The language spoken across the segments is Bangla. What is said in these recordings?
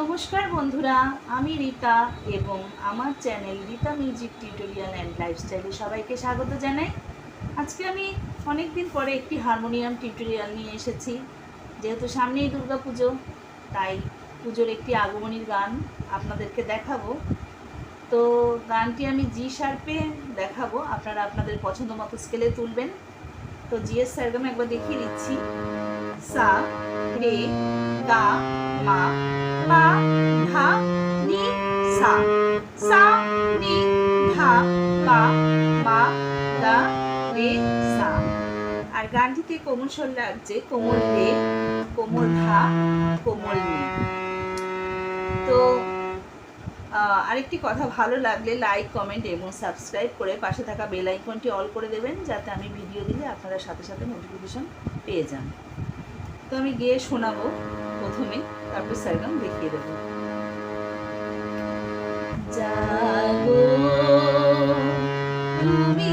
নমস্কার বন্ধুরা, আমি রীতা এবং আমার channel Rita music tutorial and লাইফস্টাইলে সবাইকে স্বাগত জানাই। আজকে আমি অনেক দিন পরে একটি হারমোনিয়াম টিউটোরিয়াল নিয়ে এসেছি। যেহেতু সামনেই পুজো তাই পুজোর একটি আগমনীর গান আপনাদেরকে দেখাবো। তো গানটি আমি জি শার্পে দেখাবো, আপনারা আপনাদের পছন্দ মতো স্কেলে তুলবেন। তো জি জিএস স্যারগাম একবার দেখিয়ে দিচ্ছি। সা, রে, গা, মা পা ধা, নি, সা। সা, নি, ধা পা মা, দা রে সা। আর গানটিতে কোমল স্বর লাগছে কোমল রে কোমল ধা, কোমল নি। তো আরেকটি কথা ভালো লাগলে লাইক কমেন্ট এবং সাবস্ক্রাইব করে পাশে থাকা বেল আইকনটি অল করে দেবেন, যাতে আমি ভিডিও দিলে আপনারা সাথে সাথে নোটিফিকেশন পেয়ে যান। তো আমি গিয়ে শোনাবো প্রথমে তারপর স্যারগাম দেখিয়ে দেব। জাগো তুমি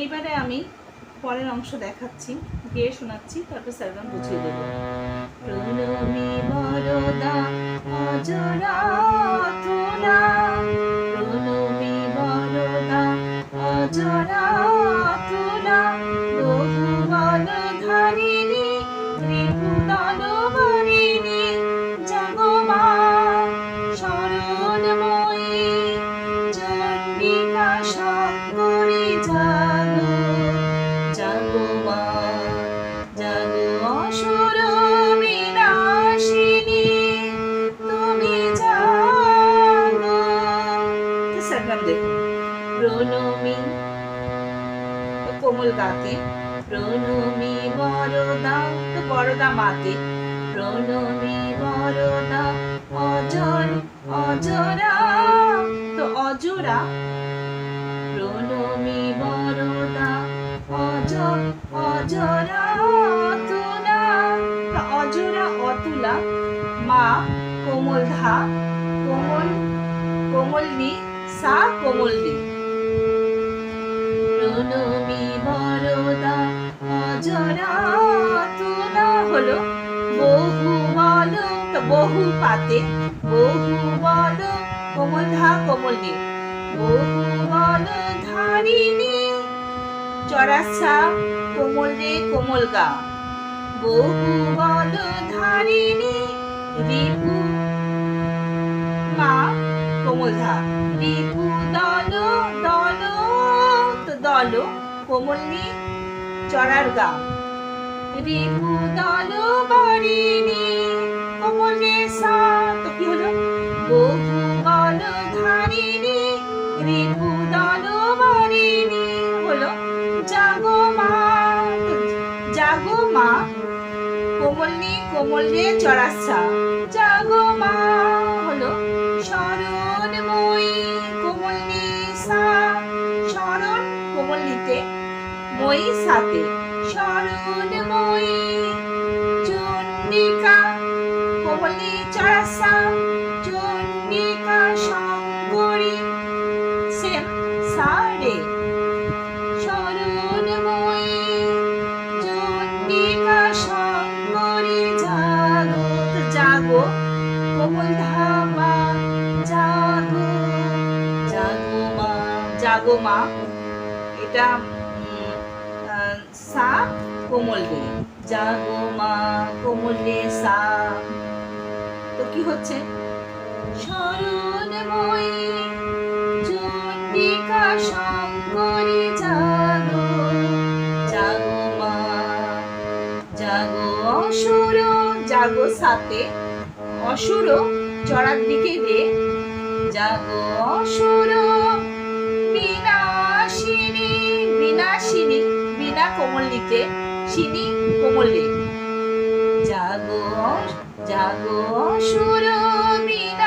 এইবারে আমি পরের অংশ দেখাচ্ছি, গিয়ে শোনাচ্ছি, তারপর স্যারগান বুঝিয়ে দেবো। প্রণমী বরদা অজরা অজরা দেখুন। প্রণমী কোমল গাতে প্রণমী, বরদা তো বরদা মাতে। প্রণমী, বরদা, অজর, অজরা, তো অজরা। প্রণমী, বরদা, অজর, অজরা, অতুলা অজরা, অতুলা। মা, কোমল ধা, কোমল কোমল নি সা কোমল নি প্রণমী বরদা, অজরা বহু বল বহু পাতে, বহু বল কোমল ধা, কোমল নি বহু বল ধারিণী চড়াসা কোমল রে, কোমল গা। বহু বল ধারিণী, রিপু, মা ধা রিপু দল দল দল কোমল নি চড়ার গা রিপু দল কোমল রে সা তো কি হলো বহু বল ধারিণী রিপু দল বারিণী হলো জাগো মা জাগো মা কোমল নি কোমল রে চড়াচ্ছা। জাগো মা মই সাথে। শরণময়ী চন্ডিকা কোমলি চড়াসা চন্ডিকা শঙ্করী সেম সা রে শরণময়ী চন্ডিকা শঙ্করী জাগো তো জাগো, কোমল ধামা জাগো জাগো মা জাগো মা। এটা সা কোমল রে জাগো মা কোমল রে সা। তো কি হচ্ছে? শরণময়ী চন্ডিকা শঙ্করী জাগো। জাগো মা জাগো অসুর জাগো সাথে। অসুর চড়ার দিকে রে জাগো অসুর বিনা সিনি কোমল কোমলে জাগো জাগো সুর বিনাশিনী